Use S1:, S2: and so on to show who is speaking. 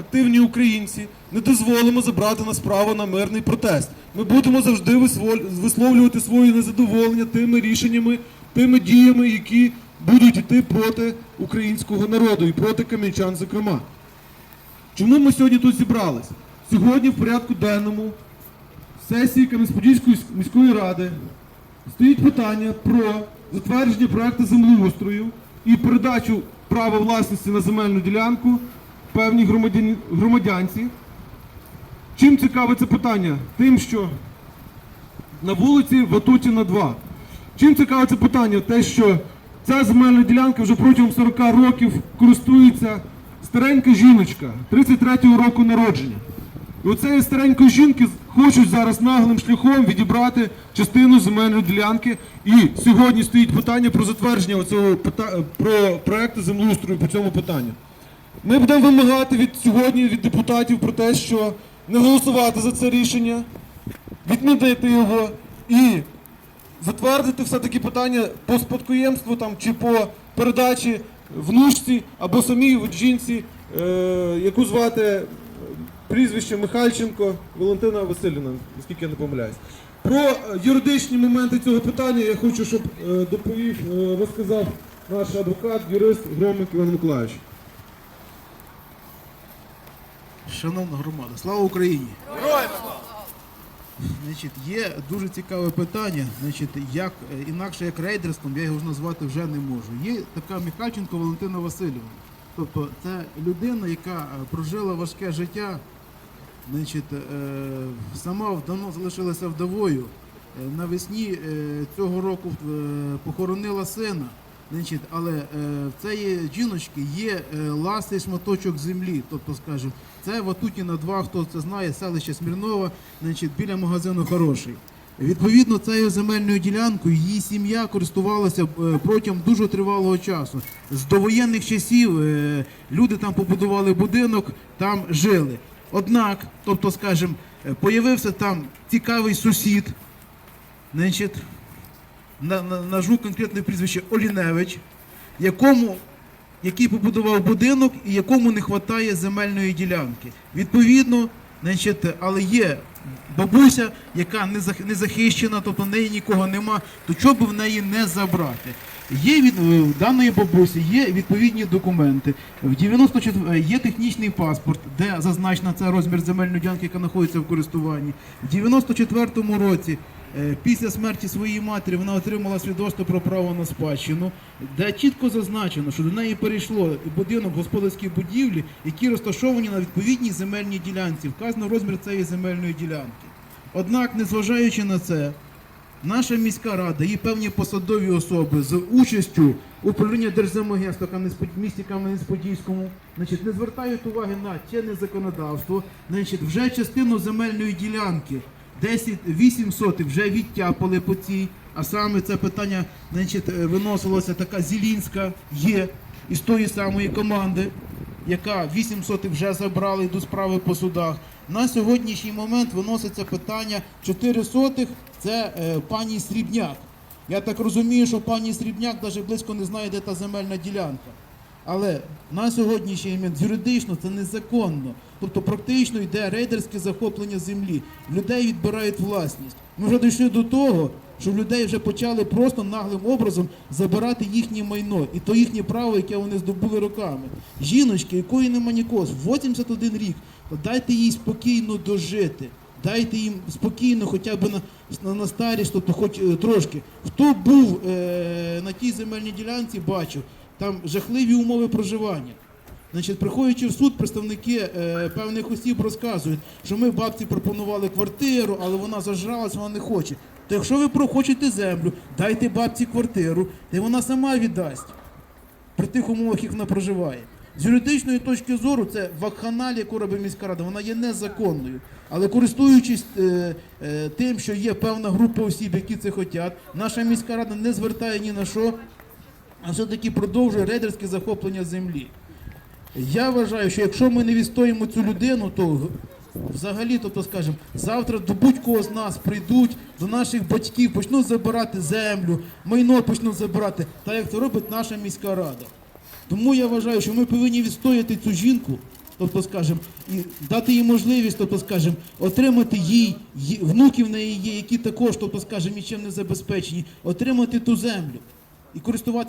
S1: активні українці, не дозволимо забрати нас право на мирний протест. Ми будемо завжди висловлювати своє незадоволення тими рішеннями, тими діями, які будуть йти проти українського народу і проти кам'янчан, зокрема. Чому ми сьогодні тут зібралися? Сьогодні в порядку денному сесії Кам'янець-Подільської міської ради стоїть питання про затвердження проекту землеустрою і передачу права власності на земельну ділянку певній громадянці. Чим цікаве це питання? Тим, що на вулиці Ватутіна 2. Чим цікаве це питання? Те, що ця земельна ділянка вже протягом 40 років користується старенька жіночка 33-го року народження. І оцеї старенької жінки хочуть зараз наглим шляхом відібрати частину земельної ділянки. І сьогодні стоїть питання про затвердження оцього пита- про проекту землеустрою по цьому питанню. Ми будемо вимагати від сьогодні від депутатів про те, що не голосувати за це рішення, відмінити його і затвердити все-таки питання по спадкоємству там, чи по передачі внучці або самій жінці, е, яку звати е, прізвище Михальченко Валентина Васильівна, наскільки я не помиляюсь. Про е, юридичні моменти цього питання я хочу, щоб е, доповів, розказав наш адвокат, юрист Громик Іван Миколаївич.
S2: Шановна громада, слава Україні! Значить, є дуже цікаве питання. Значить, як е, інакше як рейдерством, я його назвати вже не можу. Є така Михальченко Валентина Васильівна. Тобто це людина, яка е, прожила важке життя, значить, е, сама давно залишилася вдовою. Навесні цього року похоронила сина. Значить, але е, в цієї жіночки є е, ласий шматочок землі. Тобто, скажімо, це Ватутіна 2, хто це знає, селище Смірнова, значить, біля магазину хороший. Відповідно, цією земельною ділянкою її сім'я користувалася е, протягом дуже тривалого часу. З довоєнних часів е, люди там побудували будинок, там жили. Однак, тобто, скажімо, е, появився там цікавий сусід, значить, на, на, нажу конкретне прізвище Оліневич, якому, який побудував будинок і якому не вистачає земельної ділянки. Відповідно, значить, але є бабуся, яка не, захищена, тобто в неї нікого нема, то чого б в неї не забрати? Є від е, даної бабусі є відповідні документи. В 94 є технічний паспорт, де зазначена це розмір земельної ділянки, яка знаходиться в користуванні. В 94-му році Е, Після смерті своєї матері вона отримала свідоцтво про право на спадщину, де чітко зазначено, що до неї перейшло будинок господарської будівлі, які розташовані на відповідній земельній ділянці. Вказано розмір цієї земельної ділянки. Однак, незважаючи на це, наша міська рада і певні посадові особи з участю управління Держземагентства в місті Кам'янець-Подільському не звертають уваги на чинне законодавство, значить, вже частину земельної ділянки 10, 8 сотих вже відтяпали по цій, а саме це питання значить, виносилося така Зілінська є із тої самої команди, яка 8 сотих вже забрали до справи по судах. На сьогоднішній момент виноситься питання 4 сотих це е, пані Срібняк. Я так розумію, що пані Срібняк навіть близько не знає, де та земельна ділянка. Але на сьогоднішній момент юридично це незаконно. Тобто практично йде рейдерське захоплення землі. Людей відбирають власність. Ми вже дійшли до того, що людей вже почали просто наглим образом забирати їхнє майно, і то їхнє право, яке вони здобули роками. Жіночки, якої нема нікого, 81 рік, то дайте їй спокійно дожити. Дайте їм спокійно, хоча б на, на, на старість, тобто хоч е, трошки. Хто був е, на тій земельній ділянці, бачив, там жахливі умови проживання. Значить, приходячи в суд, представники е, певних осіб розказують, що ми бабці пропонували квартиру, але вона зажралась, вона не хоче. То якщо ви прохочете землю, дайте бабці квартиру, і вона сама віддасть при тих умовах, як вона проживає. З юридичної точки зору, це вакханалія, яку робить міська рада, вона є незаконною. Але користуючись е, е, тим, що є певна група осіб, які це хочуть, наша міська рада не звертає ні на що, а все-таки продовжує рейдерське захоплення землі. Я вважаю, що якщо ми не відстоїмо цю людину, то взагалі, тобто, скажімо, завтра до будь-кого з нас прийдуть, до наших батьків, почнуть забирати землю, майно почнуть забирати, так як це робить наша міська рада. Тому я вважаю, що ми повинні відстояти цю жінку, тобто, скажімо, і дати їй можливість, тобто, скажімо, отримати їй, внуків неї є, які також, тобто, скажімо, нічим не забезпечені, отримати ту землю і користуватися.